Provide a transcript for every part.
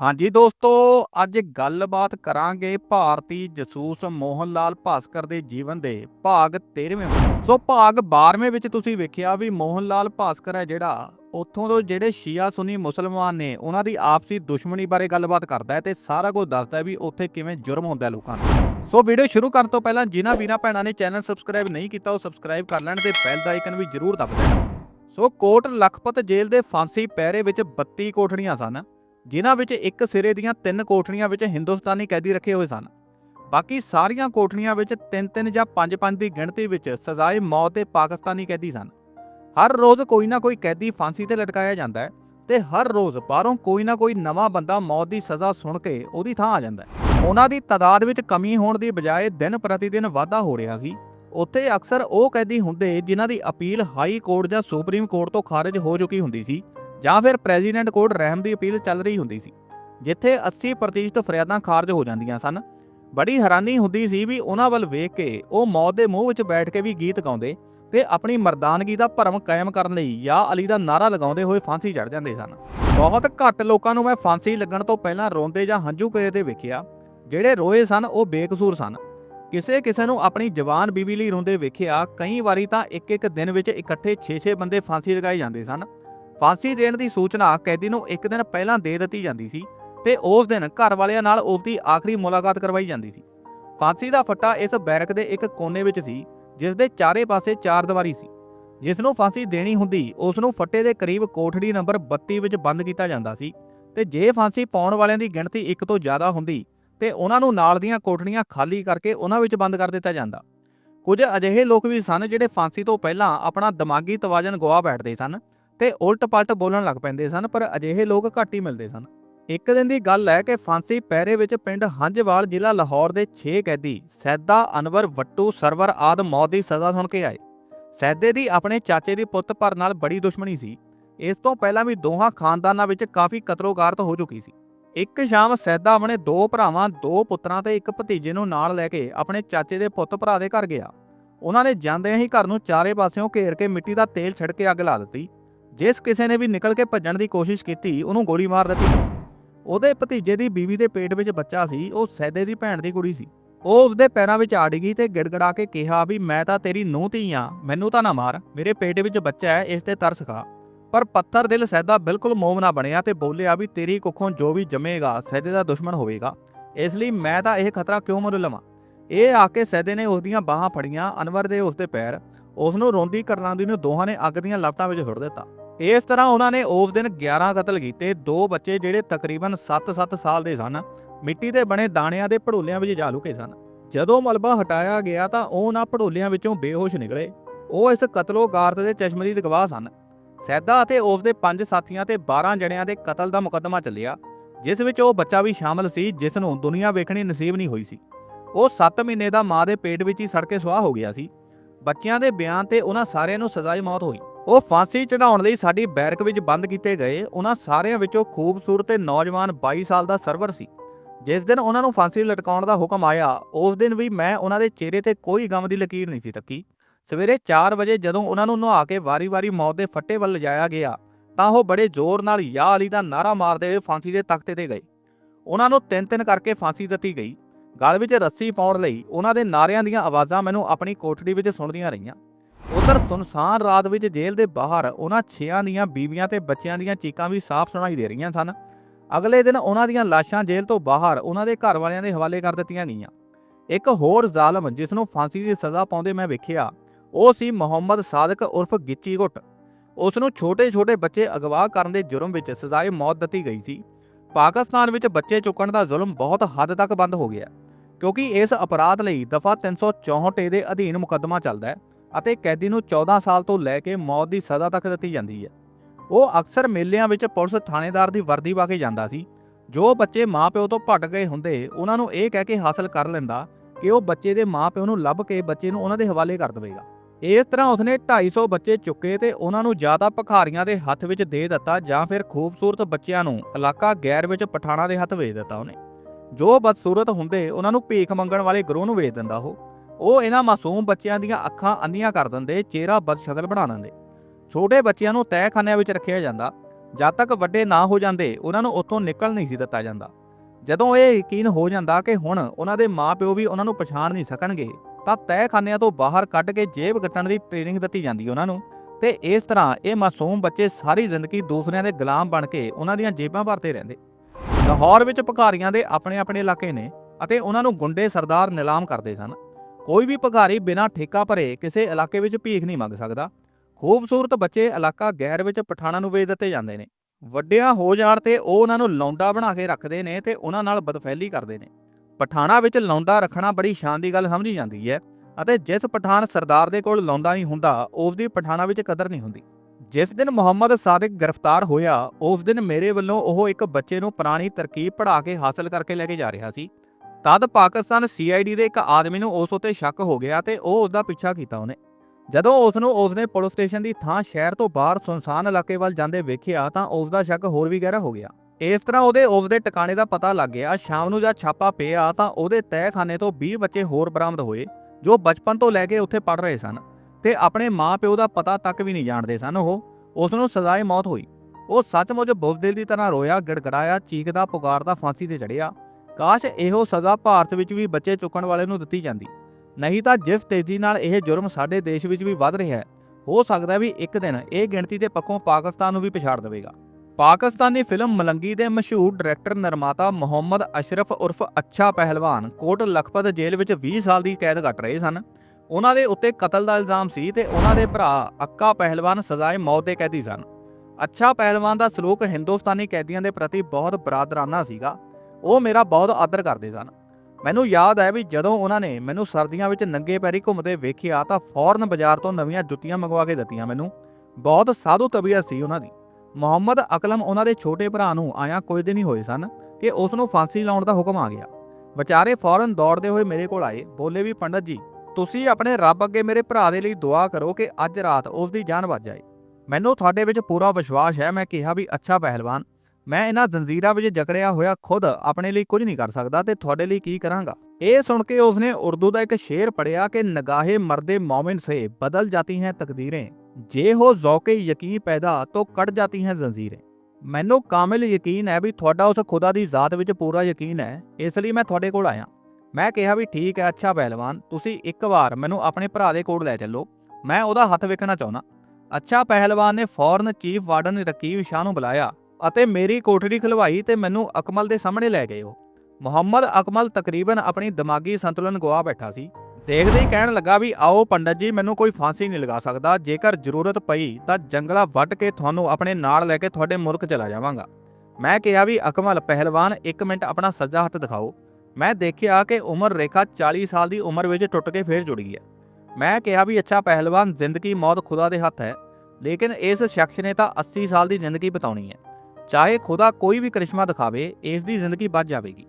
ਹਾਂਜੀ ਦੋਸਤੋ, ਅੱਜ ਗੱਲਬਾਤ ਕਰਾਂਗੇ ਭਾਰਤੀ ਜਸੂਸ ਮੋਹਨ ਲਾਲ ਭਾਸਕਰ ਦੇ ਜੀਵਨ ਦੇ ਭਾਗ 13ਵੇਂ ਸੋ ਭਾਗ 12ਵੇਂ ਵਿੱਚ ਤੁਸੀਂ ਵੇਖਿਆ ਵੀ ਮੋਹਨ ਲਾਲ ਭਾਸਕਰ ਹੈ ਜਿਹੜਾ ਉੱਥੋਂ ਤੋਂ ਜਿਹੜੇ ਸ਼ੀਆ ਸੁਨੀ ਮੁਸਲਮਾਨ ਨੇ, ਉਹਨਾਂ ਦੀ ਆਪਸੀ ਦੁਸ਼ਮਣੀ ਬਾਰੇ ਗੱਲਬਾਤ ਕਰਦਾ ਹੈ ਤੇ ਸਾਰਾ ਕੁਝ ਦੱਸਦਾ ਹੈ ਵੀ ਉੱਥੇ ਕਿਵੇਂ ਜੁਰਮ ਹੁੰਦਾ ਲੋਕਾਂ ਨੂੰ ਸੋ ਵੀਡੀਓ ਸ਼ੁਰੂ ਕਰਨ ਤੋਂ ਪਹਿਲਾਂ ਜਿਨ੍ਹਾਂ ਵੀਰਾਂ ਭੈਣਾਂ ਨੇ ਚੈਨਲ ਸਬਸਕ੍ਰਾਈਬ ਨਹੀਂ ਕੀਤਾ, ਉਹ ਸਬਸਕ੍ਰਾਈਬ ਕਰ ਲੈਣ ਤੇ ਬੈਲ ਦਾ ਆਈਕਨ ਵੀ ਜ਼ਰੂਰ ਦਬ ਦੇਣ। ਸੋ ਕੋਟ ਲਖਪਤ ਜੇਲ੍ਹ ਦੇ ਫਾਂਸੀ ਪਹਿਰੇ ਵਿੱਚ 32 ਕੋਠੜੀਆਂ ਸਨ। ਜਿਨ੍ਹਾਂ ਵਿੱਚ ਇੱਕ ਸਿਰੇ ਦੀਆਂ ਤਿੰਨ ਕੋਠੜੀਆਂ ਵਿੱਚ ਹਿੰਦੁਸਤਾਨੀ ਕੈਦੀ ਰੱਖੇ ਹੋਏ ਸਨ। ਬਾਕੀ ਸਾਰੀਆਂ ਕੋਠੜੀਆਂ ਵਿੱਚ ਤਿੰਨ ਤਿੰਨ ਜਾਂ ਪੰਜ ਪੰਜ ਦੀ ਗਿਣਤੀ ਵਿੱਚ ਸਜ਼ਾਏ ਮੌਤ ਦੇ ਪਾਕਿਸਤਾਨੀ ਕੈਦੀ ਸਨ। ਹਰ ਰੋਜ਼ ਕੋਈ ਨਾ ਕੋਈ ਕੈਦੀ ਫਾਂਸੀ ਤੇ ਲਟਕਾਇਆ ਜਾਂਦਾ ਹੈ ਤੇ ਹਰ ਰੋਜ਼ ਬਾਹਰੋਂ ਕੋਈ ਨਾ ਕੋਈ ਨਵਾਂ ਬੰਦਾ ਮੌਤ ਦੀ ਸਜ਼ਾ ਸੁਣ ਕੇ ਉਹਦੀ ਥਾਂ ਆ ਜਾਂਦਾ ਹੈ। ਉਹਨਾਂ ਦੀ ਤਾਦਾਦ ਵਿੱਚ ਕਮੀ ਹੋਣ ਦੀ ਬਜਾਏ ਦਿਨ ਪ੍ਰਤੀ ਦਿਨ ਵਾਧਾ ਹੋ ਰਿਹਾ ਸੀ। ਉੱਥੇ ਅਕਸਰ ਉਹ ਕੈਦੀ ਹੁੰਦੇ ਜਿਨ੍ਹਾਂ ਦੀ ਅਪੀਲ ਹਾਈ ਕੋਰਟ ਜਾਂ ਸੁਪਰੀਮ ਕੋਰਟ ਤੋਂ ਖਾਰਜ ਹੋ ਚੁੱਕੀ ਹੁੰਦੀ ਸੀ। ਜਾਂ ਫਿਰ ਪ੍ਰੈਜ਼ੀਡੈਂਟ ਕੋਰਟ ਰਹਿਮ ਦੀ ਅਪੀਲ ਚੱਲ ਰਹੀ ਹੁੰਦੀ ਸੀ, ਜਿੱਥੇ 80% ਫਰਿਆਦਾਂ ਖਾਰਜ ਹੋ ਜਾਂਦੀਆਂ ਸਨ। ਬੜੀ ਹੈਰਾਨੀ ਹੁੰਦੀ ਸੀ ਵੀ ਉਹਨਾਂ ਵੱਲ ਵੇਖ ਕੇ ਉਹ ਮੌਤ ਦੇ ਮੂੰਹ ਵਿੱਚ ਬੈਠ ਕੇ ਵੀ ਗੀਤ ਗਾਉਂਦੇ ਤੇ ਆਪਣੀ ਮਰਦਾਨਗੀ ਦਾ ਭਰਮ ਕਾਇਮ ਕਰਨ ਲਈ ਯਾ ਅਲੀ ਦਾ ਨਾਰਾ ਲਗਾਉਂਦੇ ਹੋਏ ਫਾਂਸੀ ਚੜ ਜਾਂਦੇ ਸਨ। ਬਹੁਤ ਘੱਟ ਲੋਕਾਂ ਨੂੰ ਮੈਂ ਫਾਂਸੀ ਲੱਗਣ ਤੋਂ ਪਹਿਲਾਂ ਰੋਂਦੇ ਜਾਂ ਹੰਝੂ ਕਰੇ ਵੇਖਿਆ, ਜਿਹੜੇ ਰੋਏ ਸਨ ਉਹ ਬੇਕਸੂਰ ਸਨ। ਕਿਸੇ ਕਿਸੇ ਨੂੰ ਆਪਣੀ ਜਵਾਨ ਬੀਵੀ ਲਈ ਰੋਂਦੇ ਵੇਖਿਆ, ਕਈ ਵਾਰੀ ਤਾਂ ਇੱਕ ਇੱਕ ਦਿਨ ਵਿੱਚ ਇਕੱਠੇ 6-6 ਬੰਦੇ ਫਾਂਸੀ ਲਗਾਏ ਜਾਂਦੇ ਸਨ। ਫਾਂਸੀ ਦੇਣ ਦੀ ਸੂਚਨਾ ਕੈਦੀ ਨੂੰ ਇੱਕ ਦਿਨ ਪਹਿਲਾਂ ਦੇ ਦਿੱਤੀ ਜਾਂਦੀ ਸੀ ਤੇ ਉਸ ਦਿਨ ਘਰ ਵਾਲਿਆਂ ਨਾਲ ਉਸਦੀ ਆਖਰੀ ਮੁਲਾਕਾਤ ਕਰਵਾਈ ਜਾਂਦੀ ਸੀ। ਫਾਂਸੀ ਦਾ ਫੱਟਾ ਇਸ ਬੈਰਕ ਦੇ ਇੱਕ ਕੋਨੇ ਵਿੱਚ ਸੀ, ਜਿਸ ਦੇ ਚਾਰੇ ਪਾਸੇ ਚਾਰ ਦੀਵਾਰੀ ਸੀ। ਜਿਸ ਨੂੰ ਫਾਂਸੀ ਦੇਣੀ ਹੁੰਦੀ, ਉਸ ਨੂੰ ਫੱਟੇ ਦੇ ਕਰੀਬ ਕੋਠੜੀ ਨੰਬਰ 32 ਵਿੱਚ ਬੰਦ ਕੀਤਾ ਜਾਂਦਾ ਸੀ ਤੇ ਜੇ ਫਾਂਸੀ ਪਾਉਣ ਵਾਲਿਆਂ ਦੀ ਗਿਣਤੀ ਇੱਕ ਤੋਂ ਜ਼ਿਆਦਾ ਹੁੰਦੀ, ਤੇ ਉਹਨਾਂ ਨੂੰ ਨਾਲ ਦੀਆਂ ਕੋਠੜੀਆਂ ਖਾਲੀ ਕਰਕੇ ਉਹਨਾਂ ਵਿੱਚ ਬੰਦ ਕਰ ਦਿੱਤਾ ਜਾਂਦਾ। ਕੁਝ ਅਜਿਹੇ ਲੋਕ ਵੀ ਸਨ ਜਿਹੜੇ ਫਾਂਸੀ ਤੋਂ ਪਹਿਲਾਂ ਆਪਣਾ ਦਿਮਾਗੀ ਤਵਾਜ਼ਨ ਗਵਾ ਬੈਠਦੇ ਸਨ ਤੇ ਉਲਟ-ਪਲਟ ਬੋਲਣ ਲੱਗ ਪੈਂਦੇ ਸਨ, ਪਰ ਅਜਿਹੇ ਲੋਕ ਘੱਟ ਹੀ ਮਿਲਦੇ ਸਨ। ਇੱਕ ਦਿਨ ਦੀ ਗੱਲ ਹੈ ਕਿ ਫਾਂਸੀ ਪੈਰੇ ਵਿੱਚ ਪਿੰਡ ਹੰਝਵਾਲ ਜ਼ਿਲ੍ਹਾ ਲਾਹੌਰ ਦੇ 6 ਕੈਦੀ, ਸੈਦਾ, ਅਨਵਰ, ਵੱਟੂ, ਸਰਵਰ ਆਦ ਮੌਤ ਦੀ ਸਜ਼ਾ ਸੁਣ ਕੇ ਆਏ। ਸੈਦੇ ਦੀ ਆਪਣੇ ਚਾਚੇ ਦੀ ਪੁੱਤ ਭਰ ਨਾਲ ਬੜੀ ਦੁਸ਼ਮਣੀ ਸੀ। ਇਸ ਤੋਂ ਪਹਿਲਾਂ ਵੀ ਦੋਹਾਂ ਖਾਨਦਾਨਾਂ ਵਿੱਚ ਕਾਫੀ ਕਤਲੋਗਾਰਤ ਹੋ ਚੁੱਕੀ ਸੀ। ਇੱਕ ਸ਼ਾਮ ਸੈਦਾ ਆਪਣੇ ਦੋ ਭਰਾਵਾਂ, ਦੋ ਪੁੱਤਰਾਂ ਤੇ ਇੱਕ ਭਤੀਜੇ ਨੂੰ ਨਾਲ ਲੈ ਕੇ ਆਪਣੇ ਚਾਚੇ ਦੇ ਪੁੱਤ ਭਰਾ ਦੇ ਘਰ ਗਿਆ। ਉਹਨਾਂ ਨੇ ਜਾਂਦਿਆਂ ਹੀ ਘਰ ਨੂੰ ਚਾਰੇ ਪਾਸਿਓਂ ਘੇਰ ਕੇ ਮਿੱਟੀ ਦਾ ਤੇਲ ਛਿੜਕ ਕੇ ਅੱਗ ਲਾ ਦਿੱਤੀ। ਜਿਸ ਕਿਸੇ ਨੇ ਵੀ ਨਿਕਲ ਕੇ ਭੱਜਣ ਦੀ ਕੋਸ਼ਿਸ਼ ਕੀਤੀ, ਉਹਨੂੰ ਗੋਲੀ ਮਾਰ ਦਿੱਤੀ। ਉਹਦੇ ਭਤੀਜੇ ਦੀ ਬੀਵੀ ਦੇ ਪੇਟ ਵਿੱਚ ਬੱਚਾ ਸੀ, ਉਹ ਸੈਦੇ ਦੀ ਭੈਣ ਦੀ ਕੁੜੀ ਸੀ। ਉਹ ਉਸਦੇ ਪੈਰਾਂ ਵਿੱਚ ਆੜ ਗਈ ਤੇ ਗਿੜਗੜਾ ਕੇ ਕਿਹਾ ਵੀ, ਮੈਂ ਤਾਂ ਤੇਰੀ ਨੂੰਹ ਧੀ ਆ, ਮੈਨੂੰ ਤਾਂ ਨਾ ਮਾਰ। ਮੇਰੇ ਪੇਟ ਵਿੱਚ ਬੱਚਾ ਹੈ, ਇਸ ਤੇ ਤਰਸ ਖਾ ਪਰ ਪੱਥਰ ਦਿਲ ਸੈਦਾ ਬਿਲਕੁਲ ਮੋਮ ਨਾ ਬਣਿਆ ਤੇ ਬੋਲਿਆ ਵੀ, ਤੇਰੀ ਕੁੱਖੋਂ ਜੋ ਵੀ ਜੰਮੇਗਾ, ਸੈਦੇ ਦਾ ਦੁਸ਼ਮਣ ਹੋਵੇਗਾ। ਇਸ ਲਈ ਮੈਂ ਤਾਂ ਇਹ ਖਤਰਾ ਕਿਉਂ ਮੁੱਲ ਲਵਾਂ ਇਹ ਆ ਕੇ ਸੈਦੇ ਨੇ ਉਸ ਦੀਆਂ ਬਾਹਾਂ ਫੜੀਆਂ, ਅਨਵਰ ਦੇ ਉਸਦੇ ਪੈਰ। ਉਸ ਨੂੰ ਰੋਂਦੀ ਕਰਨਾਂਦੀ ਨੂੰ ਦੋਹਾਂ ਨੇ ਅੱਗ ਦੀਆਂ ਲਪਟਾਂ ਵਿੱਚ ਸੁੱਟ ਦਿੱਤਾ। ਇਸ ਤਰ੍ਹਾਂ ਉਹਨਾਂ ਨੇ ਉਸ ਦਿਨ 11 ਕਤਲ ਕੀਤੇ, ਦੋ ਬੱਚੇ ਜਿਹੜੇ ਤਕਰੀਬਨ 7-7 ਸਾਲ ਦੇ ਸਨ, ਮਿੱਟੀ ਦੇ ਬਣੇ ਦਾਣਿਆਂ ਦੇ ਭੜੋਲਿਆਂ ਵਿੱਚ ਜਾ ਲੁਕੇ ਸਨ। ਜਦੋਂ ਮਲਬਾ ਹਟਾਇਆ ਗਿਆ ਤਾਂ ਉਹ ਨਾ ਭੜੋਲਿਆਂ ਵਿੱਚੋਂ ਬੇਹੋਸ਼ ਨਿਕਲੇ। ਉਹ ਇਸ ਕਤਲੋਗਾਰਤ ਦੇ ਚਸ਼ਮਦੀ ਦੇ ਗਵਾਹ ਸਨ। ਸੈਦਾ ਅਤੇ ਉਸ ਦੇ ਪੰਜ ਸਾਥੀਆਂ ਤੇ 12 ਜਣਿਆਂ ਦੇ ਕਤਲ ਦਾ ਮੁਕੱਦਮਾ ਚੱਲਿਆ, ਜਿਸ ਵਿੱਚ ਉਹ ਬੱਚਾ ਵੀ ਸ਼ਾਮਲ ਸੀ, ਜਿਸ ਨੂੰ ਦੁਨੀਆ ਵੇਖਣੀ ਨਸੀਬ ਨਹੀਂ ਹੋਈ ਸੀ। ਉਹ 7 ਮਹੀਨੇ ਦਾ ਮਾਂ ਦੇ ਪੇਟ ਵਿੱਚ ਹੀ ਸੜ ਕੇ ਸੁਆਹ ਹੋ ਗਿਆ ਸੀ। ਬੱਚਿਆਂ ਦੇ ਬਿਆਨ ਤੇ ਉਹਨਾਂ ਸਾਰਿਆਂ ਨੂੰ ਸਜ਼ਾਈ ਮੌਤ ਹੋਈ। ਉਹ ਫਾਂਸੀ ਚੜਾਉਣ ਲਈ ਸਾਡੀ ਬੈਰਕ ਵਿੱਚ ਬੰਦ ਕੀਤੇ ਗਏ, ਉਹਨਾਂ ਸਾਰਿਆਂ ਵਿੱਚੋਂ ਖੂਬਸੂਰਤ ਤੇ ਨੌਜਵਾਨ 22 ਸਾਲ ਦਾ ਸਰਵਰ ਸੀ। ਜਿਸ ਦਿਨ ਉਹਨਾਂ ਨੂੰ ਫਾਂਸੀ ਲਟਕਾਉਣ ਦਾ ਹੁਕਮ ਆਇਆ, ਉਸ ਦਿਨ ਵੀ ਮੈਂ ਉਹਨਾਂ ਦੇ ਚਿਹਰੇ ਤੇ ਕੋਈ ਗਮ ਦੀ ਲਕੀਰ ਨਹੀਂ ਸੀ ਤੱਕੀ। ਸਵੇਰੇ 4 ਵਜੇ ਜਦੋਂ ਉਹਨਾਂ ਨੂੰ ਨਹਾ ਕੇ ਵਾਰੀ-ਵਾਰੀ ਮੌਤ ਦੇ ਫੱਟੇ ਵੱਲ ਲਿਜਾਇਆ ਗਿਆ, ਤਾਂ ਉਹ ਬੜੇ ਜ਼ੋਰ ਨਾਲ ਯਾ ਅਲੀ ਦਾ ਨਾਰਾ ਮਾਰਦੇ ਹੋਏ ਫਾਂਸੀ ਦੇ ਤਖਤੇ ਤੇ ਗਏ। ਉਹਨਾਂ ਨੂੰ ਤਿੰਨ-ਤਿੰਨ ਕਰਕੇ ਫਾਂਸੀ ਦਿੱਤੀ ਗਈ। ਗਲ ਵਿੱਚ ਰੱਸੀ ਪਾਉਣ ਲਈ ਉਹਨਾਂ ਦੇ ਨਾਰਿਆਂ ਦੀਆਂ ਆਵਾਜ਼ਾਂ ਮੈਨੂੰ ਆਪਣੀ ਕੋਠੜੀ ਵਿੱਚ ਸੁਣਦੀਆਂ ਰਹੀਆਂ। ਉਧਰ ਸੁਨਸਾਨ ਰਾਤ ਵਿੱਚ ਜੇਲ੍ਹ ਦੇ ਬਾਹਰ ਉਹਨਾਂ ਛਿਆਂ ਦੀਆਂ ਬੀਬੀਆਂ ਤੇ ਬੱਚਿਆਂ ਦੀਆਂ ਚੀਕਾਂ ਵੀ ਸਾਫ਼ ਸੁਣਾਈ ਦੇ ਰਹੀਆਂ ਸਨ। ਅਗਲੇ ਦਿਨ ਉਹਨਾਂ ਦੀਆਂ ਲਾਸ਼ਾਂ ਜੇਲ੍ਹ ਤੋਂ ਬਾਹਰ ਉਹਨਾਂ ਦੇ ਘਰ ਵਾਲਿਆਂ ਦੇ ਹਵਾਲੇ ਕਰ ਦਿੱਤੀਆਂ ਗਈਆਂ। ਇੱਕ ਹੋਰ ਜ਼ਾਲਮ ਜਿਸ ਨੂੰ ਫਾਂਸੀ ਦੀ ਸਜ਼ਾ ਪਾਉਂਦੇ ਮੈਂ ਵੇਖਿਆ, ਉਹ ਸੀ ਮੁਹੰਮਦ ਸਾਦਕ ਉਰਫ ਗਿੱਚੀ ਗੁੱਟ। ਉਸ ਨੂੰ ਛੋਟੇ-ਛੋਟੇ ਬੱਚੇ ਅਗਵਾ ਕਰਨ ਦੇ ਜੁਰਮ ਵਿੱਚ ਸਜ਼ਾਏ ਮੌਤ ਦਿੱਤੀ ਗਈ ਸੀ। ਪਾਕਿਸਤਾਨ ਵਿੱਚ ਬੱਚੇ ਚੁੱਕਣ ਦਾ ਜ਼ੁਲਮ ਬਹੁਤ ਹੱਦ ਤੱਕ ਬੰਦ ਹੋ ਗਿਆ, ਕਿਉਂਕਿ ਇਸ ਅਪਰਾਧ ਲਈ ਦਫਾ 364 ਦੇ ਅਧੀਨ ਮੁਕੱਦਮਾ ਚੱਲਦਾ ਹੈ। ਅਤੇ ਕੈਦੀ ਨੂੰ 14 ਸਾਲ ਤੋਂ ਲੈ ਕੇ ਮੌਤ ਦੀ ਸਜ਼ਾ ਤੱਕ ਦਿੱਤੀ ਜਾਂਦੀ ਹੈ। ਉਹ ਅਕਸਰ ਮੇਲਿਆਂ ਵਿੱਚ ਪੁਲਿਸ ਥਾਣੇਦਾਰ ਦੀ ਵਰਦੀ ਪਾ ਕੇ ਜਾਂਦਾ ਸੀ। ਜੋ ਬੱਚੇ ਮਾਪਿਓ ਤੋਂ ਭਟਕ ਗਏ ਹੁੰਦੇ, ਉਹਨਾਂ ਨੂੰ ਇਹ ਕਹਿ ਕੇ ਹਾਸਲ ਕਰ ਲੈਂਦਾ ਕਿ ਉਹ ਬੱਚੇ ਦੇ ਮਾਪਿਓ ਨੂੰ ਲੱਭ ਕੇ ਬੱਚੇ ਨੂੰ ਉਹਨਾਂ ਦੇ ਹਵਾਲੇ ਕਰ ਦੇਵੇਗਾ। ਇਸ ਤਰ੍ਹਾਂ ਉਸਨੇ 250 ਬੱਚੇ ਚੁੱਕੇ ਤੇ ਉਹਨਾਂ ਨੂੰ ਜ਼ਿਆਦਾ ਭਖਾਰੀਆਂ ਦੇ ਹੱਥ ਵਿੱਚ ਦੇ ਦਿੱਤਾ ਜਾਂ ਫਿਰ ਖੂਬਸੂਰਤ ਬੱਚਿਆਂ ਨੂੰ ਇਲਾਕਾ ਗੈਰ ਵਿੱਚ ਪਠਾਣਾ ਦੇ ਹੱਥ ਵੇਚ ਦਿੱਤਾ ਉਹਨੇ। ਜੋ ਬਦਸੂਰਤ ਹੁੰਦੇ, ਉਹਨਾਂ ਨੂੰ ਭੀਖ ਮੰਗਣ ਵਾਲੇ ਗਰੋਹ ਨੂੰ ਵੇਚ ਦਿੰਦਾ ਉਹ। ਉਹ ਇਹਨਾਂ ਮਾਸੂਮ ਬੱਚਿਆਂ ਦੀਆਂ ਅੱਖਾਂ ਅੰਨੀਆਂ ਕਰ ਦਿੰਦੇ, ਚਿਹਰਾ ਬਦਸ਼ਕਲ ਬਣਾ ਦਿੰਦੇ। ਛੋਟੇ ਬੱਚਿਆਂ ਨੂੰ ਤਹਿਖਾਨਿਆਂ ਵਿੱਚ ਰੱਖਿਆ ਜਾਂਦਾ। ਜਦ ਤੱਕ ਵੱਡੇ ਨਾ ਹੋ ਜਾਂਦੇ, ਉਹਨਾਂ ਨੂੰ ਉੱਥੋਂ ਨਿਕਲ ਨਹੀਂ ਸੀ ਦਿੱਤਾ ਜਾਂਦਾ। ਜਦੋਂ ਇਹ ਯਕੀਨ ਹੋ ਜਾਂਦਾ ਕਿ ਹੁਣ ਉਹਨਾਂ ਦੇ ਮਾਪਿਓ ਵੀ ਉਹਨਾਂ ਨੂੰ ਪਛਾਣ ਨਹੀਂ ਸਕਣਗੇ, ਤਾਂ ਤਹਿਖਾਨਿਆਂ ਤੋਂ ਬਾਹਰ ਕੱਢ ਕੇ ਜੇਬ ਕੱਟਣ ਦੀ ਟ੍ਰੇਨਿੰਗ ਦਿੱਤੀ ਜਾਂਦੀ ਉਹਨਾਂ ਨੂੰ। ਤੇ ਇਸ ਤਰ੍ਹਾਂ ਇਹ ਮਾਸੂਮ ਬੱਚੇ ਸਾਰੀ ਜ਼ਿੰਦਗੀ ਦੂਸਰਿਆਂ ਦੇ ਗੁਲਾਮ ਬਣ ਕੇ ਉਹਨਾਂ ਦੀਆਂ ਜੇਬਾਂ ਭਰਦੇ ਰਹਿੰਦੇ। ਲਾਹੌਰ ਵਿੱਚ ਭਿਖਾਰੀਆਂ ਦੇ ਆਪਣੇ ਆਪਣੇ ਇਲਾਕੇ ਨੇ ਅਤੇ ਉਹਨਾਂ ਨੂੰ ਗੁੰਡੇ ਸਰਦਾਰ ਨਿਲਾਮ ਕਰਦੇ ਸਨ। ਕੋਈ ਵੀ ਭਿਖਾਰੀ ਬਿਨਾਂ ਠੇਕਾ ਭਰੇ ਕਿਸੇ ਇਲਾਕੇ ਵਿੱਚ ਭੀਖ ਨਹੀਂ ਮੰਗ ਸਕਦਾ। ਖੂਬਸੂਰਤ ਬੱਚੇ ਇਲਾਕਾ ਗੈਰ ਵਿੱਚ ਪਠਾਣਾ ਨੂੰ ਵੇਚ ਦਿੱਤੇ ਜਾਂਦੇ ਨੇ। ਵੱਡਿਆਂ ਹੋ ਜਾਣ ਤੇ ਉਹ ਉਹਨਾਂ ਨੂੰ ਲੌਂਡਾ ਬਣਾ ਕੇ ਰੱਖਦੇ ਨੇ ਤੇ ਉਹਨਾਂ ਨਾਲ ਬਦਫੈਲੀ ਕਰਦੇ ਨੇ। ਪਠਾਣਾ ਵਿੱਚ ਲੌਂਡਾ ਰੱਖਣਾ ਬੜੀ ਸ਼ਾਨ ਦੀ ਗੱਲ ਸਮਝੀ ਜਾਂਦੀ ਹੈ ਅਤੇ ਜਿਸ ਪਠਾਨ ਸਰਦਾਰ ਦੇ ਕੋਲ ਲੌਂਡਾ ਨਹੀਂ ਹੁੰਦਾ, ਉਸ ਦੀ ਪਠਾਣਾ ਵਿੱਚ ਕਦਰ ਨਹੀਂ ਹੁੰਦੀ। ਜਿਸ ਦਿਨ ਮੁਹੰਮਦ ਸਾਦਿਕ ਗ੍ਰਿਫਤਾਰ ਹੋਇਆ, ਉਸ ਦਿਨ ਮੇਰੇ ਵੱਲੋਂ ਉਹ ਇੱਕ ਬੱਚੇ ਨੂੰ ਪੁਰਾਣੀ ਤਰਕੀਬ ਪੜ੍ਹਾ ਕੇ ਹਾਸਲ ਕਰਕੇ ਲੈ ਕੇ ਜਾ ਰਿਹਾ ਸੀ। ਤਦ ਪਾਕਿਸਤਾਨ ਸੀਆਈਡੀ ਦੇ ਇੱਕ ਆਦਮੀ ਨੂੰ ਉਸ ਉਤੇ ਸ਼ੱਕ ਹੋ ਗਿਆ ਤੇ ਉਹ ਉਸ ਦਾ ਪਿੱਛਾ ਕੀਤਾ ਉਹਨੇ। ਜਦੋਂ ਉਸ ਨੂੰ ਉਸ ਨੇ ਪੁਲਿਸ ਸਟੇਸ਼ਨ ਦੀ ਥਾਂ ਸ਼ਹਿਰ ਤੋਂ ਬਾਹਰ ਸੁਨਸਾਨ ਇਲਾਕੇ ਵੱਲ ਜਾਂਦੇ ਵੇਖਿਆ ਤਾਂ ਉਸ ਦਾ ਸ਼ੱਕ ਹੋਰ ਵੀ ਗਹਿਰਾ ਹੋ ਗਿਆ। ਇਸ ਤਰ੍ਹਾਂ ਉਹਦੇ ਉਸ ਦੇ ਟਿਕਾਣੇ ਦਾ ਪਤਾ ਲੱਗ ਗਿਆ, ਸ਼ਾਮ ਨੂੰ ਜਦ ਛਾਪਾ ਪਿਆ ਤਾਂ ਉਹਦੇ ਤਹਿਖਾਨੇ ਤੋਂ 20 ਬੱਚੇ ਹੋਰ ਬਰਾਮਦ ਹੋਏ, ਜੋ ਬਚਪਨ ਤੋਂ ਲੈ ਕੇ ਉੱਥੇ ਪੜ ਰਹੇ ਸਨ ਤੇ ਆਪਣੇ ਮਾਪਿਓ ਦਾ ਪਤਾ ਤੱਕ ਵੀ ਨਹੀਂ ਜਾਣਦੇ ਸਨ ਉਹ। ਉਸ ਨੂੰ ਸਜ਼ਾਏ ਮੌਤ ਹੋਈ। ਉਹ ਸੱਚਮੁੱਚ ਬੁਜ਼ਦਿਲ ਦੀ ਤਰ੍ਹਾਂ ਰੋਇਆ, ਗੜਗੜਾਇਆ ਚੀਕਦਾ ਪੁਕਾਰਦਾ ਫਾਂਸੀ ਤੇ ਚੜਿਆ ਕਾਸ਼ ਇਹੋ ਸਜ਼ਾ ਭਾਰਤ ਵਿੱਚ ਵੀ ਬੱਚੇ ਚੁੱਕਣ ਵਾਲੇ ਨੂੰ ਦਿੱਤੀ ਜਾਂਦੀ। ਨਹੀਂ ਤਾਂ ਜਿਸ ਤੇਜ਼ੀ ਨਾਲ ਇਹ ਜੁਰਮ ਸਾਡੇ ਦੇਸ਼ ਵਿੱਚ ਵੀ ਵੱਧ ਰਿਹਾ ਹੈ, ਹੋ ਸਕਦਾ ਵੀ ਇੱਕ ਦਿਨ ਇਹ ਗਿਣਤੀ ਦੇ ਪੱਖੋਂ ਪਾਕਿਸਤਾਨ ਨੂੰ ਵੀ ਪਛਾੜ ਦੇਵੇਗਾ। ਪਾਕਿਸਤਾਨੀ ਫਿਲਮ ਮਲੰਗੀ ਦੇ ਮਸ਼ਹੂਰ ਡਾਇਰੈਕਟਰ ਨਿਰਮਾਤਾ ਮੁਹੰਮਦ ਅਸ਼ਰਫ ਉਰਫ ਅੱਛਾ ਪਹਿਲਵਾਨ ਕੋਟ ਲਖਪਤ ਜੇਲ੍ਹ ਵਿੱਚ 20 ਸਾਲ ਦੀ ਕੈਦ ਕੱਟ ਰਹੇ ਸਨ। ਉਹਨਾਂ ਦੇ ਉੱਤੇ ਕਤਲ ਦਾ ਇਲਜ਼ਾਮ ਸੀ ਤੇ ਉਹਨਾਂ ਦੇ ਭਰਾ ਅੱਕਾ ਪਹਿਲਵਾਨ ਸਜ਼ਾਏ ਮੌਤ ਦੇ ਕੈਦੀ ਸਨ। ਅੱਛਾ ਪਹਿਲਵਾਨ ਦਾ ਸਲੂਕ ਹਿੰਦੁਸਤਾਨੀ ਕੈਦੀਆਂ ਦੇ ਪ੍ਰਤੀ ਬਹੁਤ ਬਰਾਦਰਾਨਾ ਸੀਗਾ। ਉਹ ਮੇਰਾ ਬਹੁਤ ਆਦਰ ਕਰਦੇ ਸਨ। ਮੈਨੂੰ ਯਾਦ ਹੈ ਵੀ ਜਦੋਂ ਉਹਨਾਂ ਨੇ ਮੈਨੂੰ ਸਰਦੀਆਂ ਵਿੱਚ ਨੰਗੇ ਪੈਰੀ ਘੁੰਮਦੇ ਵੇਖਿਆ ਤਾਂ ਫੌਰਨ ਬਾਜ਼ਾਰ ਤੋਂ ਨਵੀਆਂ ਜੁੱਤੀਆਂ ਮੰਗਵਾ ਕੇ ਦਿੱਤੀਆਂ ਮੈਨੂੰ। ਬਹੁਤ ਸਾਧੂ ਤਬੀਅਤ ਸੀ ਉਹਨਾਂ ਦੀ। ਮੁਹੰਮਦ ਅਕਲਮ ਉਹਨਾਂ ਦੇ ਛੋਟੇ ਭਰਾ ਨੂੰ ਆਇਆ ਕੁਝ ਦਿਨ ਹੀ ਹੋਏ ਸਨ ਕਿ ਉਸ ਨੂੰ ਫਾਂਸੀ ਲਾਉਣ ਦਾ ਹੁਕਮ ਆ ਗਿਆ। ਵਿਚਾਰੇ ਫੌਰਨ ਦੌੜਦੇ ਹੋਏ ਮੇਰੇ ਕੋਲ ਆਏ, ਬੋਲੇ ਵੀ, ਪੰਡਤ ਜੀ, ਤੁਸੀਂ ਆਪਣੇ ਰੱਬ ਅੱਗੇ ਮੇਰੇ ਭਰਾ ਦੇ ਲਈ ਦੁਆ ਕਰੋ ਕਿ ਅੱਜ ਰਾਤ ਉਸ ਦੀ ਜਾਨ ਬਚ ਜਾਏ। ਮੈਨੂੰ ਤੁਹਾਡੇ ਵਿੱਚ ਪੂਰਾ ਵਿਸ਼ਵਾਸ ਹੈ, ਮੈਂ ਕਿਹਾ ਵੀ, ਅੱਛਾ, ਪਹਿਲਵਾਨ ਮੈਂ ਇਹਨਾਂ ਜ਼ੰਜੀਰਾਂ ਵਿੱਚ ਜਕੜਿਆ ਹੋਇਆ ਖੁਦ ਆਪਣੇ ਲਈ ਕੁਝ ਨਹੀਂ ਕਰ ਸਕਦਾ ਤੇ ਤੁਹਾਡੇ ਲਈ ਕੀ ਕਰਾਂਗਾ? ਇਹ ਸੁਣ ਕੇ ਉਸਨੇ ਉਰਦੂ ਦਾ ਇੱਕ ਸ਼ੇਰ ਪੜਿਆ ਕਿ ਨਗਾਹੇ ਮਰਦੇ ਮੌਮਿਨ ਸੇ ਬਦਲ ਜਾਤੀ ਹੈ ਤਕਦੀरें ਜੇ ਹੋ ਜ਼ੌਕੇ ਯਕੀਨ ਪੈਦਾ ਤੋ ਕੱਟ ਜਾਤੀ ਹੈ ਜ਼ੰਜੀरें ਮੈਨੂੰ ਕਾਮਿਲ ਯਕੀਨ ਹੈ ਵੀ ਤੁਹਾਡਾ ਉਸ ਖੁਦਾ ਦੀ ਜ਼ਾਤ ਵਿੱਚ ਪੂਰਾ ਯਕੀਨ ਹੈ, ਇਸ ਲਈ ਮੈਂ ਤੁਹਾਡੇ ਕੋਲ ਆਇਆ। ਮੈਂ ਕਿਹਾ ਵੀ ਠੀਕ ਹੈ, ਅੱਛਾ ਪਹਿਲਵਾਨ, ਤੁਸੀਂ ਇੱਕ ਵਾਰ ਮੈਨੂੰ ਆਪਣੇ ਭਰਾ ਦੇ ਕੋਲ ਲੈ ਚੱਲੋ। ਮੈਂ ਉਹਦਾ ਹੱਥ ਵੇਖਣਾ ਚਾਹੁੰਦਾ। ਅੱਛਾ ਪਹਿਲਵਾਨ ਨੇ ਫੌਰਨ ਚੀਫ ਵਾਰਡਨ ਰਕੀਬ ਸ਼ਾਹ ਨੂੰ ਬੁਲਾਇਆ। ਅਤੇ ਮੇਰੀ ਕੋਠੜੀ ਖਲਵਾਈ ਤੇ ਮੈਨੂੰ ਅਕਮਲ ਦੇ ਸਾਹਮਣੇ ਲੈ ਗਏ ਉਹ। ਮੁਹੰਮਦ ਅਕਮਲ ਤਕਰੀਬਨ ਆਪਣੀ ਦਿਮਾਗੀ ਸੰਤੁਲਨ ਗਵਾ ਬੈਠਾ ਸੀ। ਦੇਖਦੇ ਹੀ ਕਹਿਣ ਲੱਗਾ ਵੀ, ਆਓ ਪੰਡਤ ਜੀ, ਮੈਨੂੰ ਕੋਈ ਫਾਂਸੀ ਨਹੀਂ ਲਗਾ ਸਕਦਾ। ਜੇਕਰ ਜ਼ਰੂਰਤ ਪਈ ਤਾਂ ਜੰਗਲਾ ਵੱਢ ਕੇ ਤੁਹਾਨੂੰ ਆਪਣੇ ਨਾਲ ਲੈ ਕੇ ਤੁਹਾਡੇ ਮੁਲਕ ਚਲਾ ਜਾਵਾਂਗਾ। ਮੈਂ ਕਿਹਾ ਵੀ, ਅਕਮਲ, ਪਹਿਲਵਾਨ 1 ਮਿੰਟ ਆਪਣਾ ਸੱਜਾ ਹੱਥ ਦਿਖਾਓ। ਮੈਂ ਦੇਖਿਆ ਕਿ ਉਮਰ ਰੇਖਾ 40 ਸਾਲ ਦੀ ਉਮਰ ਵਿੱਚ ਟੁੱਟ ਕੇ ਫੇਰ ਜੁੜ ਗਈ ਹੈ। ਮੈਂ ਕਿਹਾ ਵੀ, ਅੱਛਾ ਪਹਿਲਵਾਨ, ਜ਼ਿੰਦਗੀ ਮੌਤ ਖੁਦਾ ਦੇ ਹੱਥ ਹੈ। ਲੇਕਿਨ ਇਸ ਸ਼ਖਸ ਨੇ ਤਾਂ 80 ਸਾਲ ਦੀ ਜ਼ਿੰਦਗੀ ਬਿਤਾਉਣੀ ਹੈ। ਚਾਹੇ ਖੁਦਾ ਕੋਈ ਵੀ ਕਰਿਸ਼ਮਾ ਦਿਖਾਵੇ, ਇਸ ਦੀ ਜ਼ਿੰਦਗੀ ਬਚ ਜਾਵੇਗੀ।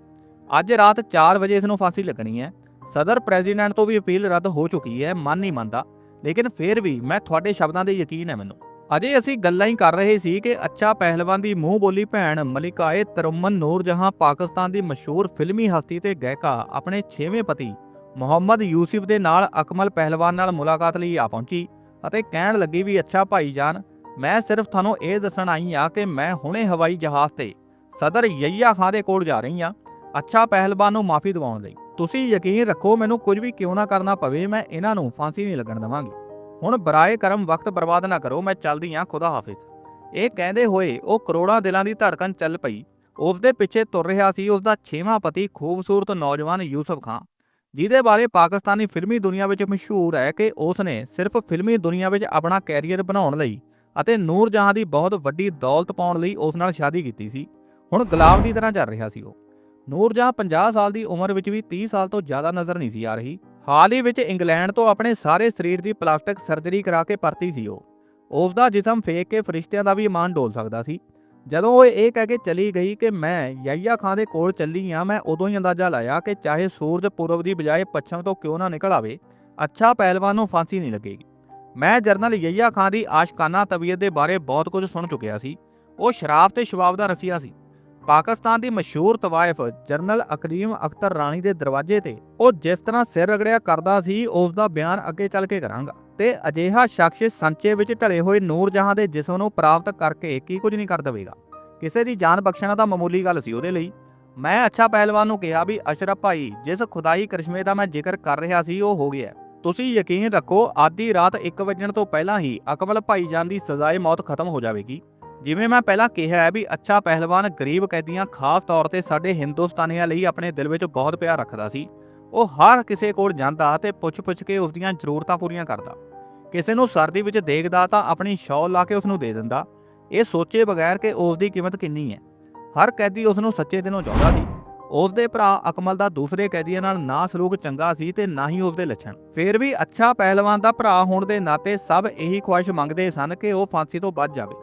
ਅੱਜ ਰਾਤ 4 ਵਜੇ ਇਸ ਨੂੰ ਫਾਂਸੀ ਲੱਗਣੀ ਹੈ। ਸਦਰ ਪ੍ਰੈਜ਼ੀਡੈਂਟ ਤੋਂ ਵੀ ਅਪੀਲ ਰੱਦ ਹੋ ਚੁੱਕੀ ਹੈ, ਮਨ ਨਹੀਂ ਮੰਨਦਾ। ਲੇਕਿਨ ਫੇਰ ਵੀ ਮੈਂ ਤੁਹਾਡੇ ਸ਼ਬਦਾਂ ਦੇ ਯਕੀਨ ਹੈ ਮੈਨੂੰ। ਅਜੇ ਅਸੀਂ ਗੱਲਾਂ ਹੀ ਕਰ ਰਹੇ ਸੀ ਕਿ ਅੱਛਾ ਪਹਿਲਵਾਨ ਦੀ ਮੂੰਹ ਬੋਲੀ ਭੈਣ ਮਲਿਕਾਏ ਤਰੁਮਨ ਨੂਰ ਜਹਾਂ ਪਾਕਿਸਤਾਨ ਦੀ ਮਸ਼ਹੂਰ ਫਿਲਮੀ ਹਸਤੀ ਤੇ ਗਾਇਕਾ ਆਪਣੇ 6ਵੇਂ ਪਤੀ ਮੁਹੰਮਦ ਯੂਸਫ ਦੇ ਨਾਲ ਅਕਮਲ ਪਹਿਲਵਾਨ ਨਾਲ ਮੁਲਾਕਾਤ ਲਈ ਆ ਪਹੁੰਚੀ ਅਤੇ ਕਹਿਣ ਲੱਗੀ ਵੀ ਅੱਛਾ ਭਾਈਜਾਨ ਮੈਂ ਸਿਰਫ ਤੁਹਾਨੂੰ ਇਹ ਦੱਸਣ ਆਈ ਆ ਕਿ ਮੈਂ ਹੁਣੇ ਹਵਾਈ ਜਹਾਜ਼ ਤੇ ਸਦਰ ਯਈਆ ਖਾਂ ਦੇ ਕੋਲ ਜਾ ਰਹੀ ਆ ਅੱਛਾ ਪਹਿਲਵਾਨ ਨੂੰ ਮਾਫੀ ਦਿਵਾਉਣ ਲਈ। ਤੁਸੀਂ ਯਕੀਨ ਰੱਖੋ ਮੈਨੂੰ ਕੁਝ ਵੀ ਕਿਉਂ ਨਾ ਕਰਨਾ ਪਵੇ, ਮੈਂ ਇਹਨਾਂ ਨੂੰ ਫਾਂਸੀ ਨਹੀਂ ਲੱਗਣ ਦੇਵਾਂਗੀ। ਹੁਣ ਬਰਾਏ ਕਰਮ ਵਕਤ ਬਰਬਾਦ ਨਾ ਕਰੋ, ਮੈਂ ਚੱਲਦੀ ਆ ਖੁਦਾ ਹਾਫਿਜ਼। ਇਹ ਕਹਿੰਦੇ ਹੋਏ ਉਹ ਕਰੋੜਾਂ ਦਿਲਾਂ ਦੀ ਧੜਕਣ ਚੱਲ ਪਈ। ਉਸ ਦੇ ਪਿੱਛੇ ਤੁਰ ਰਿਹਾ ਸੀ ਉਸ ਦਾ ਛੇਵਾਂ ਪਤੀ ਖੂਬਸੂਰਤ ਨੌਜਵਾਨ ਯੂਸਫ ਖਾਨ ਜਿਹਦੇ ਬਾਰੇ ਪਾਕਿਸਤਾਨੀ ਫਿਲਮੀ ਦੁਨੀਆ ਵਿੱਚ ਮਸ਼ਹੂਰ ਹੈ ਕਿ ਉਸ ਨੇ ਸਿਰਫ ਫਿਲਮੀ ਦੁਨੀਆ ਵਿੱਚ ਆਪਣਾ ਕੈਰੀਅਰ ਬਣਾਉਣ ਲਈ ਅਤੇ ਨੂਰ ਜਹਾਂ ਦੀ ਬਹੁਤ ਵੱਡੀ ਦੌਲਤ ਪਾਉਣ ਲਈ ਉਸ ਨਾਲ ਸ਼ਾਦੀ ਕੀਤੀ ਸੀ। ਹੁਣ ਗੁਲਾਮ ਦੀ ਤਰ੍ਹਾਂ ਚੱਲ ਰਿਹਾ ਸੀ ਉਹ। ਨੂਰ ਜਹਾਂ 50 ਸਾਲ ਦੀ ਉਮਰ ਵਿੱਚ ਵੀ 30 ਸਾਲ ਤੋਂ ਜ਼ਿਆਦਾ ਨਜ਼ਰ ਨਹੀਂ ਸੀ ਆ ਰਹੀ। ਹਾਲ ਹੀ ਵਿੱਚ ਇੰਗਲੈਂਡ ਤੋਂ ਆਪਣੇ ਸਾਰੇ ਸਰੀਰ ਦੀ ਪਲਾਸਟਿਕ ਸਰਜਰੀ ਕਰਾ ਕੇ ਪਰਤੀ ਸੀ ਉਹ। ਉਸ ਦਾ ਜਿਸਮ ਫੇਕ ਕੇ ਫਰਿਸ਼ਤਿਆਂ ਦਾ ਵੀ ਇਮਾਨ ਡੋਲ ਸਕਦਾ ਸੀ। ਜਦੋਂ ਉਹ ਇਹ ਕਹਿ ਕੇ ਚਲੀ ਗਈ ਕਿ ਮੈਂ ਯਹੀਆ ਖਾਂ ਦੇ ਕੋਲ ਚੱਲੀ ਆ, ਮੈਂ ਉਦੋਂ ਹੀ ਅੰਦਾਜ਼ਾ ਲਾਇਆ ਕਿ ਚਾਹੇ ਸੂਰਜ ਪੂਰਬ ਦੀ ਬਜਾਏ ਪੱਛਮ ਤੋਂ ਕਿਉਂ ਨਾ ਨਿਕਲ ਆਵੇ, ਅੱਛਾ ਪਹਿਲਵਾਨ ਨੂੰ ਫਾਂਸੀ ਨਹੀਂ ਲੱਗੇਗੀ। ਮੈਂ ਜਰਨਲ ਯਹੀਆ ਖਾਂ ਦੀ ਆਸ਼ਕਾਨਾ ਤਬੀਅਤ ਦੇ ਬਾਰੇ ਬਹੁਤ ਕੁਝ ਸੁਣ ਚੁੱਕਿਆ ਸੀ। ਉਹ ਸ਼ਰਾਬ ਤੇ ਸ਼ਵਾਬ ਦਾ ਰਸੀਆ ਸੀ। ਪਾਕਿਸਤਾਨ ਦੀ ਮਸ਼ਹੂਰ ਤਵਾਇਫ ਜਰਨਲ ਅਕਰੀਮ ਅਖਤਰ ਰਾਣੀ ਦੇ ਦਰਵਾਜ਼ੇ ਤੇ ਉਹ ਜਿਸ ਤਰ੍ਹਾਂ ਸਿਰ ਰਗੜਿਆ ਕਰਦਾ ਸੀ, ਉਸ ਦਾ ਬਿਆਨ ਅੱਗੇ ਚੱਲ ਕੇ ਕਰਾਂਗਾ। ਤੇ ਅਜਿਹਾ ਸ਼ਖਸ ਸੰਚੇ ਵਿੱਚ ਢਲੇ ਹੋਏ ਨੂਰ ਜਹਾਂ ਦੇ ਜਿਸਮ ਨੂੰ ਪ੍ਰਾਪਤ ਕਰਕੇ ਕੀ ਕੁਝ ਨਹੀਂ ਕਰ ਦੇਵੇਗਾ। ਕਿਸੇ ਦੀ ਜਾਨ ਬਖਸ਼ਣਾ ਤਾਂ ਮਾਮੂਲੀ ਗੱਲ ਸੀ ਉਹਦੇ ਲਈ। ਮੈਂ ਅੱਛਾ ਪਹਿਲਵਾਨ ਨੂੰ ਕਿਹਾ ਵੀ, ਅਸ਼ਰਫ ਭਾਈ, ਜਿਸ ਖੁਦਾਈ ਕਰਿਸ਼ਮੇ ਦਾ ਮੈਂ ਜ਼ਿਕਰ ਕਰ ਰਿਹਾ ਸੀ, ਉਹ ਹੋ ਗਿਆ ਤੁਸੀਂ ਯਕੀਨ ਰੱਖੋ, ਆਦੀ ਰਾਤ 1 ਵਜਣ ਤੋਂ ਪਹਿਲਾਂ ਹੀ ਅਕਮਲ ਭਾਈਜਾਨ ਦੀ ਸਜ਼ਾਏ ਮੌਤ ਖਤਮ ਹੋ ਜਾਵੇਗੀ। ਜਿਵੇਂ ਮੈਂ ਪਹਿਲਾਂ ਕਿਹਾ ਹੈ ਵੀ ਅੱਛਾ ਪਹਿਲਵਾਨ ਗਰੀਬ ਕੈਦੀਆਂ ਖਾਸ ਤੌਰ ਤੇ ਸਾਡੇ ਹਿੰਦੁਸਤਾਨੀਆਂ ਲਈ ਆਪਣੇ ਦਿਲ ਵਿੱਚ ਬਹੁਤ ਪਿਆਰ ਰੱਖਦਾ ਸੀ। ਉਹ ਹਰ ਕਿਸੇ ਕੋਲ ਜਾਂਦਾ ਤੇ ਪੁੱਛ-ਪੁੱਛ ਕੇ ਉਸ ਦੀਆਂ ਜ਼ਰੂਰਤਾਂ ਪੂਰੀਆਂ ਕਰਦਾ। ਕਿਸੇ ਨੂੰ ਸਰਦੀ ਵਿੱਚ ਦੇਖਦਾ ਤਾਂ ਆਪਣੀ ਸ਼ੌਲ ਲਾ ਕੇ ਉਸ ਨੂੰ ਦੇ ਦਿੰਦਾ। ਇਹ ਸੋਚੇ ਬਗੈਰ ਕਿ ਉਸ ਦੀ ਕੀਮਤ ਕਿੰਨੀ ਹੈ। ਹਰ ਕੈਦੀ ਉਸ ਨੂੰ ਸੱਚੇ ਦਿਨੋਂ ਚਾਹੁੰਦਾ ਸੀ। ਉਸ ਦੇ ਭਰਾ ਅਕਮਲ ਦਾ ਦੂਸਰੇ ਕੈਦੀਆਂ ਨਾਲ ਨਾ ਸਲੂਕ ਚੰਗਾ ਸੀ ਤੇ ਨਾ ਹੀ ਉਸ ਦੇ ਲੱਛਣ। ਫਿਰ ਵੀ ਅੱਛਾ ਪਹਿਲਵਾਨ ਦਾ ਭਰਾ ਹੋਣ ਦੇ ਨਾਤੇ ਸਭ ਇਹੀ ਖੁਆਇਸ਼ ਮੰਗਦੇ ਸਨ ਕਿ ਉਹ ਫਾਂਸੀ ਤੋਂ ਬਚ ਜਾਵੇ।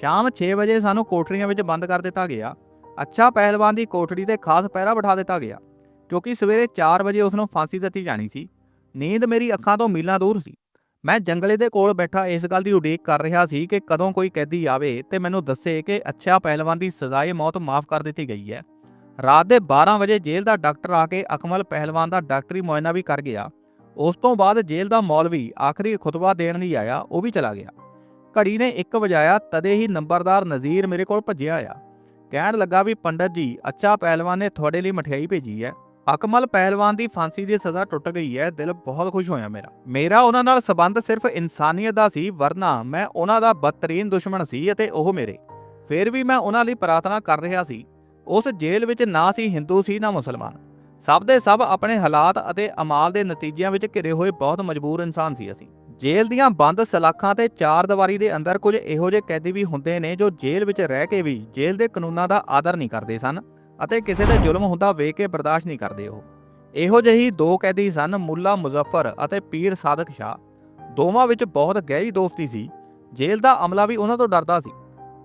ਸ਼ਾਮ 6 ਵਜੇ ਸਾਨੂੰ ਕੋਠੜੀਆਂ ਵਿੱਚ ਬੰਦ ਕਰ ਦਿੱਤਾ ਗਿਆ। ਅੱਛਾ ਪਹਿਲਵਾਨ ਦੀ ਕੋਠੜੀ ਤੇ ਖਾਸ ਪਹਿਰਾ ਬਿਠਾ ਦਿੱਤਾ ਗਿਆ, ਕਿਉਂਕਿ ਸਵੇਰੇ 4 ਵਜੇ ਉਸ ਨੂੰ ਫਾਂਸੀ ਦਿੱਤੀ ਜਾਣੀ ਸੀ। ਨੀਂਦ ਮੇਰੀ ਅੱਖਾਂ ਤੋਂ ਮੀਲਾਂ ਦੂਰ ਸੀ। ਮੈਂ ਜੰਗਲੇ ਦੇ ਕੋਲ ਬੈਠਾ ਇਸ ਗੱਲ ਦੀ ਉਡੀਕ ਕਰ ਰਿਹਾ ਸੀ ਕਿ ਕਦੋਂ ਕੋਈ ਕੈਦੀ ਆਵੇ ਤੇ ਮੈਨੂੰ ਦੱਸੇ ਕਿ ਅੱਛਾ ਪਹਿਲਵਾਨ ਦੀ ਸਜ਼ਾਏ ਮੌਤ ਮਾਫ ਕਰ ਦਿੱਤੀ ਗਈ ਹੈ। ਰਾਤ ਦੇ 12 ਵਜੇ ਜੇਲ੍ਹ ਦਾ ਡਾਕਟਰ ਆ ਕੇ ਅਕਮਲ ਪਹਿਲਵਾਨ ਦਾ ਡਾਕਟਰੀ ਮੁਆਇਨਾ ਵੀ ਕਰ ਗਿਆ। ਉਸ ਤੋਂ ਬਾਅਦ ਜੇਲ੍ਹ ਦਾ ਮੌਲਵੀ ਆਖਰੀ ਖੁਤਬਾ ਦੇਣ ਲਈ ਆਇਆ, ਉਹ ਵੀ ਚਲਾ ਗਿਆ। ਘੜੀ ਨੇ 1 ਵਜਾਇਆ, ਤਦੇ ਹੀ ਨੰਬਰਦਾਰ ਨਜ਼ੀਰ ਮੇਰੇ ਕੋਲ ਭੱਜਿਆ ਆਇਆ। ਕਹਿਣ ਲੱਗਾ ਵੀ ਪੰਡਤ ਜੀ, ਅੱਛਾ ਪਹਿਲਵਾਨ ਨੇ ਤੁਹਾਡੇ ਲਈ ਮਠਿਆਈ ਭੇਜੀ ਹੈ। ਅਕਮਲ ਪਹਿਲਵਾਨ ਦੀ ਫਾਂਸੀ ਦੀ ਸਜ਼ਾ ਟੁੱਟ ਗਈ ਹੈ, ਦਿਲ ਬਹੁਤ ਖੁਸ਼ ਹੋਇਆ ਮੇਰਾ। ਮੇਰਾ ਉਹਨਾਂ ਨਾਲ ਸਬੰਧ ਸਿਰਫ ਇਨਸਾਨੀਅਤ ਦਾ ਸੀ, ਵਰਨਾ ਮੈਂ ਉਹਨਾਂ ਦਾ ਬਦਤਰੀਨ ਦੁਸ਼ਮਣ ਸੀ ਅਤੇ ਉਹ ਮੇਰੇ। ਫਿਰ ਵੀ ਮੈਂ ਉਹਨਾਂ ਲਈ ਪ੍ਰਾਰਥਨਾ ਕਰ ਰਿਹਾ ਸੀ। ਉਸ ਜੇਲ੍ਹ ਵਿੱਚ ਨਾ ਸੀ ਹਿੰਦੂ, ਸੀ ਨਾ ਮੁਸਲਮਾਨ। ਸਭ ਦੇ ਸਭ ਆਪਣੇ ਹਾਲਾਤ ਅਤੇ ਅਮਾਲ ਦੇ ਨਤੀਜਿਆਂ ਵਿੱਚ ਘਿਰੇ ਹੋਏ ਬਹੁਤ ਮਜਬੂਰ ਇਨਸਾਨ ਸੀ ਅਸੀਂ। ਜੇਲ੍ਹ ਦੀਆਂ ਬੰਦ ਸਲਾਖਾਂ ਤੇ ਚਾਰ ਦੀਵਾਰੀ ਦੇ ਅੰਦਰ ਕੁਝ ਇਹੋ ਜਿਹੇ ਕੈਦੀ ਵੀ ਹੁੰਦੇ ਨੇ ਜੋ ਜੇਲ੍ਹ ਵਿੱਚ ਰਹਿ ਕੇ ਵੀ ਜੇਲ੍ਹ ਦੇ ਕਾਨੂੰਨਾਂ ਦਾ ਆਦਰ ਨਹੀਂ ਕਰਦੇ ਸਨ ਅਤੇ ਕਿਸੇ ਤੇ ਜ਼ੁਲਮ ਹੁੰਦਾ ਵੇਖ ਕੇ ਬਰਦਾਸ਼ਤ ਨਹੀਂ ਕਰਦੇ ਉਹ। ਇਹੋ ਜਿਹੀ ਦੋ ਕੈਦੀ ਸਨ, ਮੁੱਲਾ ਮੁਜ਼ੱਫਰ ਅਤੇ ਪੀਰ ਸਾਦਕ ਸ਼ਾਹ। ਦੋਵਾਂ ਵਿੱਚ ਬਹੁਤ ਗਹਿਰੀ ਦੋਸਤੀ ਸੀ। ਜੇਲ੍ਹ ਦਾ ਅਮਲਾ ਵੀ ਉਹਨਾਂ ਤੋਂ ਡਰਦਾ ਸੀ।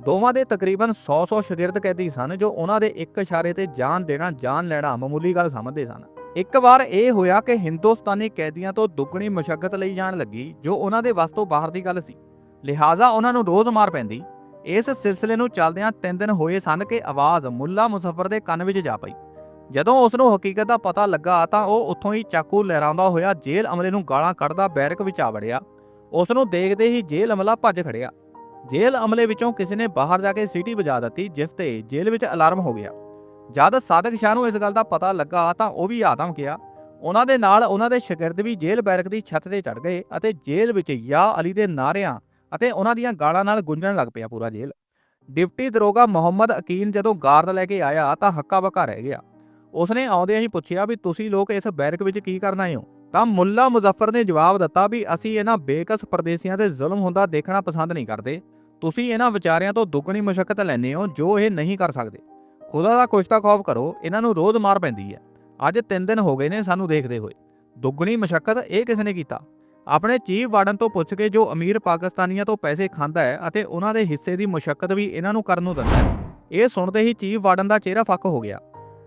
ਦੋਵਾਂ ਦੇ ਤਕਰੀਬਨ 100-100 ਸ਼ਾਗਿਰਦ ਕੈਦੀ ਸਨ, ਜੋ ਉਹਨਾਂ ਦੇ ਇੱਕ ਇਸ਼ਾਰੇ ਤੇ ਜਾਨ ਦੇਣਾ, ਜਾਨ ਲੈਣਾ ਮਾਮੂਲੀ ਗੱਲ ਸਮਝਦੇ ਸਨ। ਇੱਕ ਵਾਰ ਇਹ ਹੋਇਆ ਕਿ ਹਿੰਦੁਸਤਾਨੀ ਕੈਦੀਆਂ ਤੋਂ ਦੁੱਗਣੀ ਮੁਸ਼ਕਲ ਲਈ ਜਾਣ ਲੱਗੀ, ਜੋ ਉਹਨਾਂ ਦੇ ਵਸ ਤੋਂ ਬਾਹਰ ਦੀ ਗੱਲ ਸੀ। ਲਿਹਾਜ਼ਾ ਉਹਨਾਂ ਨੂੰ ਰੋਜ਼ ਮਾਰ ਪੈਂਦੀ। ਇਸ ਸਿਲਸਿਲੇ ਨੂੰ ਚੱਲਦਿਆਂ ਤਿੰਨ ਦਿਨ ਹੋਏ ਸਨ ਕਿ ਆਵਾਜ਼ ਮੁੱਲਾ ਮੁਸਫਰ ਦੇ ਕੰਨ ਵਿੱਚ ਜਾ ਪਈ। ਜਦੋਂ ਉਸ ਨੂੰ ਹਕੀਕਤ ਦਾ ਪਤਾ ਲੱਗਾ ਤਾਂ ਉਹ ਉੱਥੋਂ ਹੀ ਚਾਕੂ ਲਹਿਰਾਉਂਦਾ ਹੋਇਆ ਜੇਲ੍ਹ ਅਮਲੇ ਨੂੰ ਗਾਲਾਂ ਕੱਢਦਾ ਬੈਰਕ ਵਿੱਚ ਆ ਵੜਿਆ। ਉਸ ਨੂੰ ਦੇਖਦੇ ਹੀ ਜੇਲ੍ਹ ਅਮਲਾ ਭੱਜ ਖੜਿਆ। ਜੇਲ੍ਹ ਅਮਲੇ ਵਿੱਚੋਂ ਕਿਸੇ ਨੇ ਬਾਹਰ ਜਾ ਕੇ ਸੀਟੀ ਵਜਾ ਦਿੱਤੀ, ਜਿਸ ਤੇ ਜੇਲ੍ਹ ਵਿੱਚ ਅਲਾਰਮ ਹੋ ਗਿਆ। ਜਦ ਸਾਦਕ ਸ਼ਾਹ ਨੂੰ ਇਸ ਗੱਲ ਦਾ ਪਤਾ ਲੱਗਾ ਤਾਂ ਉਹ ਵੀ ਆਦਮ ਗਿਆ। ਉਹਨਾਂ ਦੇ ਨਾਲ ਉਹਨਾਂ ਦੇ ਸ਼ਾਗਿਰਦ ਵੀ ਜੇਲ੍ਹ ਬੈਰਕ ਦੀ ਛੱਤ ਤੇ ਚੜ ਗਏ ਅਤੇ ਜੇਲ੍ਹ ਵਿੱਚ ਯਾ ਅਲੀ ਦੇ ਨਾਰਿਆਂ ਅਤੇ ਉਹਨਾਂ ਦੀਆਂ ਗਾਲਾਂ ਨਾਲ ਗੁੰਜਣ ਲੱਗ ਪਿਆ ਪੂਰਾ ਜੇਲ੍ਹ। ਡਿਪਟੀ ਦਰੋਗਾ ਮੁਹੰਮਦ ਅਕੀਨ ਜਦੋਂ ਗਾਰਡ ਲੈ ਕੇ ਆਇਆ ਤਾਂ ਹੱਕਾ ਬੱਕਾ ਰਹਿ ਗਿਆ। ਉਸਨੇ ਆਉਂਦਿਆਂ ਹੀ ਪੁੱਛਿਆ ਵੀ ਤੁਸੀਂ ਲੋਕ ਇਸ ਬੈਰਕ ਵਿੱਚ ਕੀ ਕਰਨ ਆਏ ਹੋ? ਤਾਂ ਮੁੱਲਾ ਮੁਜ਼ੱਫਰ ਨੇ ਜਵਾਬ ਦਿੱਤਾ ਵੀ ਅਸੀਂ ਇਹਨਾਂ ਬੇਕਸ ਪਰਦੇਸੀਆਂ ਤੇ ਜ਼ੁਲਮ ਹੁੰਦਾ ਦੇਖਣਾ ਪਸੰਦ ਨਹੀਂ ਕਰਦੇ। ਤੁਸੀਂ ਇਹਨਾਂ ਵਿਚਾਰਿਆਂ ਤੋਂ ਦੁੱਗਣੀ ਮੁਸ਼ਕਲ ਲੈਂਦੇ ਹੋ ਜੋ ਇਹ ਨਹੀਂ ਕਰ ਸਕਦੇ। ਖੁਦਾ ਦਾ ਕੁਛ ਤਾਂ ਖੌਫ ਕਰੋ, ਇਹਨਾਂ ਨੂੰ ਰੋਜ਼ ਮਾਰ ਪੈਂਦੀ ਹੈ। ਅੱਜ 3 ਦਿਨ ਹੋ ਗਏ ਨੇ ਸਾਨੂੰ ਦੇਖਦੇ ਹੋਏ। ਦੁੱਗਣੀ ਮੁਸ਼ਕਲ ਇਹ ਕਿਸ ਨੇ ਕੀਤਾ? ਆਪਣੇ ਚੀਫ ਵਾਰਡਨ ਤੋਂ ਪੁੱਛ ਕੇ ਜੋ ਅਮੀਰ ਪਾਕਿਸਤਾਨੀਆਂ ਤੋਂ ਪੈਸੇ ਖਾਂਦਾ ਹੈ ਅਤੇ ਉਹਨਾਂ ਦੇ ਹਿੱਸੇ ਦੀ ਮੁਸ਼ਕਲ ਵੀ ਇਹਨਾਂ ਨੂੰ ਕਰਨ ਨੂੰ ਦਿੰਦਾ ਹੈ। ਇਹ ਸੁਣਦੇ ਹੀ ਚੀਫ ਵਾਰਡਨ ਦਾ ਚਿਹਰਾ ਫੱਕ ਹੋ ਗਿਆ।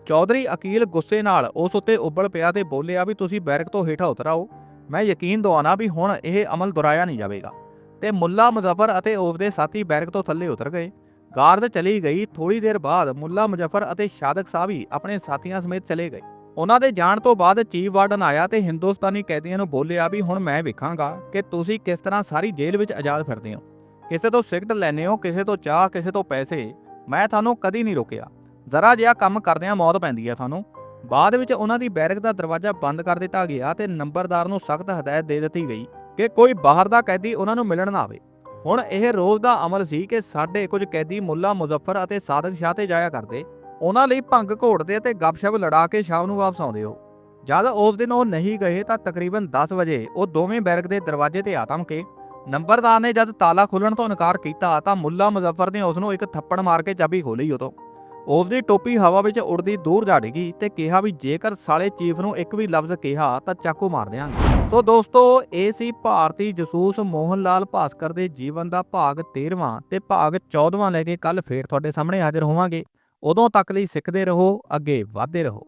ਚੌਧਰੀ ਅਕੀਲ ਗੁੱਸੇ ਨਾਲ ਉਸ ਉੱਤੇ ਉੱਬਲ ਪਿਆ ਤੇ ਬੋਲਿਆ ਵੀ ਤੁਸੀਂ ਬੈਰਕ ਤੋਂ ਹੇਠਾਂ ਉਤਰਾਓ ਮੈਂ ਯਕੀਨ ਦਵਾਨਾ ਵੀ ਹੁਣ ਇਹ ਅਮਲ ਦੁਹਰਾਇਆ ਨਹੀਂ ਜਾਵੇਗਾ। ਤੇ ਮੁੱਲਾ ਮੁਜ਼ਫਰ ਅਤੇ ਉਸ ਦੇ ਸਾਥੀ ਬੈਰਕ ਤੋਂ ਥੱਲੇ ਉਤਰ ਗਏ। ਗਾਰਦ ਚਲੀ ਗਈ ਥੋੜੀ ਦੇਰ ਬਾਅਦ ਮੁੱਲਾ ਮੁਜ਼ਫਰ ਅਤੇ ਸ਼ਾਦਕ ਸਾਹਿਬ ਵੀ ਆਪਣੇ ਸਾਥੀਆਂ ਸਮੇਤ ਚਲੇ ਗਏ। ਉਹਨਾਂ ਦੇ ਜਾਣ ਤੋਂ ਬਾਅਦ ਚੀਫ ਵਾਰਡਨ ਆਇਆ ਤੇ ਹਿੰਦੁਸਤਾਨੀ ਕੈਦੀਆਂ ਨੂੰ ਬੋਲਿਆ ਵੀ ਹੁਣ ਮੈਂ ਵੇਖਾਂਗਾ ਕਿ ਤੁਸੀਂ ਕਿਸ ਤਰ੍ਹਾਂ ਸਾਰੀ ਜੇਲ੍ਹ ਵਿੱਚ ਆਜ਼ਾਦ ਫਿਰਦੇ ਹੋ। ਕਿਸੇ ਤੋਂ ਸਿਗਰਟ ਲੈਨੇ ਹੋ, ਕਿਸੇ ਤੋਂ ਚਾਹ, ਕਿਸੇ ਤੋਂ ਪੈਸੇ। ਮੈਂ ਤੁਹਾਨੂੰ ਕਦੀ ਨਹੀਂ ਰੋਕਿਆ। ਜ਼ਰਾ ਜਿਹਾ ਕੰਮ ਕਰਦਿਆਂ ਮੌਤ ਪੈਂਦੀ ਹੈ ਤੁਹਾਨੂੰ। ਬਾਅਦ ਵਿੱਚ ਉਹਨਾਂ ਦੀ ਬੈਰਕ ਦਾ ਦਰਵਾਜ਼ਾ ਬੰਦ ਕਰ ਦਿੱਤਾ ਗਿਆ ਤੇ ਨੰਬਰਦਾਰ ਨੂੰ ਸਖਤ ਹਦਾਇਤ ਦੇ ਦਿੱਤੀ ਗਈ। ਕਿ ਕੋਈ ਬਾਹਰ ਦਾ ਕੈਦੀ ਉਹਨਾਂ ਨੂੰ ਮਿਲਣ ਨਾ ਆਵੇ। ਹੁਣ ਇਹ ਰੋਜ਼ ਦਾ ਅਮਲ ਸੀ ਕਿ ਸਾਡੇ ਕੁਝ ਕੈਦੀ ਮੁੱਲਾ ਮੁਜ਼ੱਫਰ ਅਤੇ ਸਾਦਕ ਸ਼ਾਹ ਤੇ ਜਾਇਆ ਕਰਦੇ। ਉਹਨਾਂ ਲਈ ਭੰਗ ਘੋੜਦੇ ਅਤੇ ਗੱਪਸ਼ਪ ਲੜਾ ਕੇ ਸ਼ਾਮ ਨੂੰ ਵਾਪਸ ਆਉਂਦੇ ਹੋ। ਜਦ ਉਸ ਦਿਨ ਉਹ ਨਹੀਂ ਗਏ ਤਾਂ ਤਕਰੀਬਨ 10 ਵਜੇ ਉਹ ਦੋਵੇਂ ਬੈਰਕ ਦੇ ਦਰਵਾਜ਼ੇ ਤੇ ਆ ਕੇ ਨੰਬਰਦਾਰ ਨੇ ਜਦ ਤਾਲਾ ਖੋਲਣ ਤੋਂ ਇਨਕਾਰ ਕੀਤਾ ਤਾਂ ਮੁੱਲਾ ਮੁਜ਼ੱਫਰ ਨੇ ਉਸ ਨੂੰ ਇੱਕ ਥੱਪੜ ਮਾਰ ਕੇ ਚਾਬੀ ਖੋਲੀ ਉਦੋਂ। ਉਸ ਦੀ ਟੋਪੀ ਹਵਾ ਵਿੱਚ ਉੜਦੀ ਦੂਰ ਜਾ ਡਿੱਗੀ ਤੇ ਕਿਹਾ ਵੀ ਜੇਕਰ ਸਾਲੇ ਚੀਫ ਨੂੰ ਇੱਕ ਵੀ ਲਫ਼ਜ਼ ਕਿਹਾ ਤਾਂ ਚਾਕੂ ਮਾਰ ਦਿਆਂਗੇ। ਸੋ ਦੋਸਤੋ, ਇਹ ਸੀ ਭਾਰਤੀ ਜਸੂਸ ਮੋਹਨ ਲਾਲ ਭਾਸਕਰ ਦੇ ਜੀਵਨ ਦਾ ਭਾਗ 13ਵਾਂ ਤੇ ਭਾਗ 14ਵਾਂ ਲੈ ਕੇ ਕੱਲ ਫੇਰ ਤੁਹਾਡੇ ਸਾਹਮਣੇ ਹਾਜ਼ਰ ਹੋਵਾਂਗੇ। ਉਦੋਂ ਤੱਕ ਲਈ ਸਿੱਖਦੇ ਰਹੋ, ਅੱਗੇ ਵਧਦੇ ਰਹੋ।